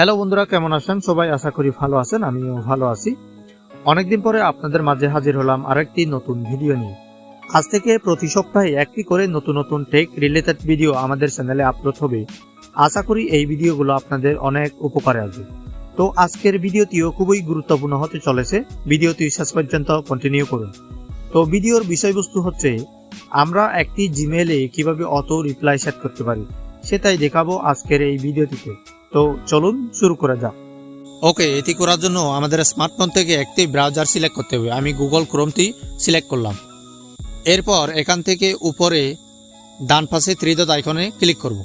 Hello বন্ধুরা, কেমন আছেন? সবাই আশা করি ভালো আছেন, আমিও ভালো আছি। অনেকদিন পরে আপনাদের মাঝে হাজির হলাম আরেকটি নতুন ভিডিও নিয়ে। আজ থেকে প্রতি সপ্তাহে একটি করে নতুন নতুন টেক রিলেটেড ভিডিও আমাদের চ্যানেলে আপলোড হবে। আশা করি এই ভিডিওগুলো আপনাদের অনেক উপকারে আসবে। তো আজকের ভিডিওটিও খুবই গুরুত্বপূর্ণ হতে চলেছে। ভিডিওটি শেষ পর্যন্ত কন্টিনিউ করুন। তো ভিডিওর বিষয়বস্তু হচ্ছে, আমরা একটি জিমেলে কীভাবে অটো রিপ্লাই সেট করতে পারি, সেটাই দেখাবো আজকের এই ভিডিওটিতে। তো চলুন শুরু করা যাক। ওকে, এটি করার জন্য আমাদের স্মার্টফোন থেকে একটি ব্রাউজার সিলেক্ট করতে হবে। আমি গুগল ক্রোমটি সিলেক্ট করলাম। এরপর এখান থেকে উপরে ডান পাশে ডট আইকনে ক্লিক করব।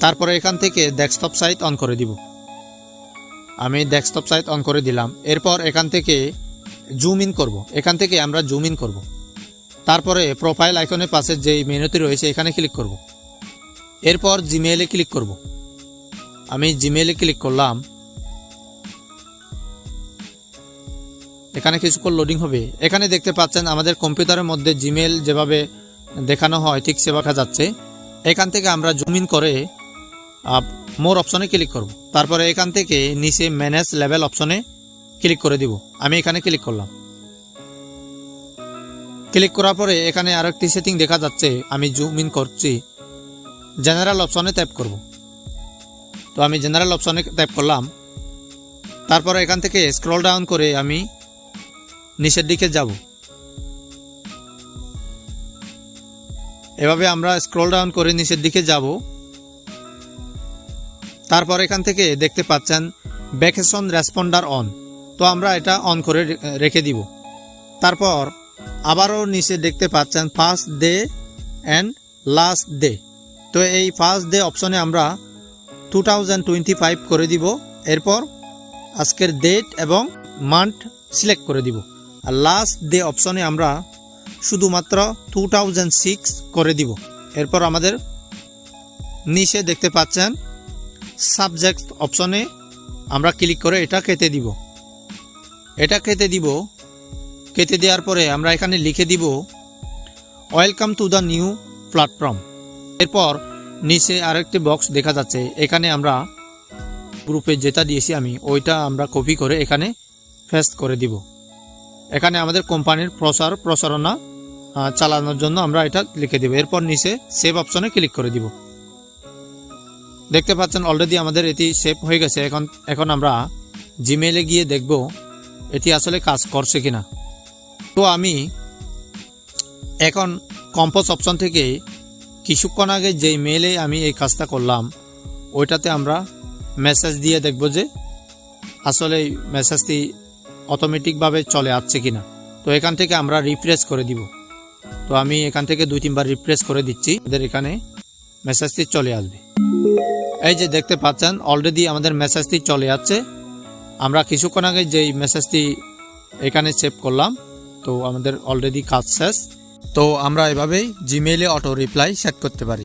তারপরে এখান থেকে ডেস্কটপ সাইট অন করে দিব। আমি ডেস্কটপ সাইট অন করে দিলাম। এরপর এখান থেকে জুম ইন করব। এখান থেকে আমরা জুম ইন করব। তারপরে প্রোফাইল আইকনের পাশে যেই মেনুটি রয়েছে, এখানে ক্লিক করব। এরপর জিমেইলে ক্লিক করব। আমি জিমেইলে ক্লিক করলাম। এখানে কিছুক্ষণ লোডিং হবে। এখানে দেখতে পাচ্ছেন আমাদের কম্পিউটারের মধ্যে জিমেল যেভাবে দেখানো হয়, ঠিক সেভাবে যাচ্ছে। এখান থেকে আমরা জুম ইন করে মোর অপশনে ক্লিক করব। তারপরে এখান থেকে নিচে ম্যানেজ লেভেল অপশনে ক্লিক করে দিব। আমি এখানে ক্লিক করলাম। ক্লিক করার পরে এখানে আরেকটি সেটিং দেখা যাচ্ছে। আমি জুম ইন করছি। জেনারেল অপশনে ট্যাপ করব। তো আমি জেনারেল অপশনে ট্যাপ করলাম। তারপর এখান থেকে স্ক্রল ডাউন করে আমি নিচের দিকে যাব। এভাবে আমরা স্ক্রল ডাউন করে নিচের দিকে যাব। তারপর এখান থেকে দেখতে পাচ্ছেন ভ্যাকেশন রেসপন্ডার অন তো আমরা এটা অন করে রেখে দিব। তারপর আবারও নিচে দেখতে পাচ্ছেন first day and last day তো এই ফার্স্ট ডে অপশনে আমরা টু থাউজেন্ড টোয়েন্টি ফাইভ করে দিব। এরপর আজকের ডেট এবং মান্থ সিলেক্ট করে দিব। আর লাস্ট ডে অপশনে আমরা শুধুমাত্র টু থাউজেন্ড সিক্স করে দিব। এরপর আমাদের নিচে দেখতে পাচ্ছেন সাবজেক্ট অপশনে আমরা ক্লিক করে এটা কেটে দিব। এটা কেটে দিব। কেটে দেওয়ার পরে আমরা এখানে লিখে দিব welcome to the new platform এরপর নিচে আরেকটি বক্স দেখা যাচ্ছে। এখানে আমরা গ্রুপে যেটা দিয়েছি আমি, ওইটা আমরা কপি করে এখানে ফেস্ট করে দিব। এখানে আমাদের কোম্পানির প্রচার প্রচারণা চালানোর জন্য আমরা এটা লিখে দেব। এরপর নিচে সেভ অপশনে ক্লিক করে দিব। দেখতে পাচ্ছেন অলরেডি আমাদের এটি সেভ হয়ে গেছে। এখন এখন আমরা জিমেলে গিয়ে দেখব এটি আসলে কাজ করছে কিনা। তো আমি এখন কম্পোজ অপশন থেকে কিছুক্ষণ আগে যেই মেলে আমি এই কাজটা করলাম, ওইটাতে আমরা মেসেজ দিয়ে দেখব যে আসলে মেসেজটি অটোমেটিকভাবে চলে আসছে কিনা। তো এখান থেকে আমরা রিফ্রেশ করে দিব। তো আমি এখান থেকে দুই তিনবার রিফ্রেশ করে দিচ্ছি, আমাদের এখানে মেসেজটি চলে আসবে। এই যে দেখতে পাচ্ছেন অলরেডি আমাদের মেসেজটি চলে যাচ্ছে আমরা কিছুক্ষণ আগে যেই মেসেজটি এখানে সেভ করলাম, তো আমাদের অলরেডি কাজ শেষ। তো আমরা এভাবেই জিমেইলে অটো রিপ্লাই সেট করতে পারি।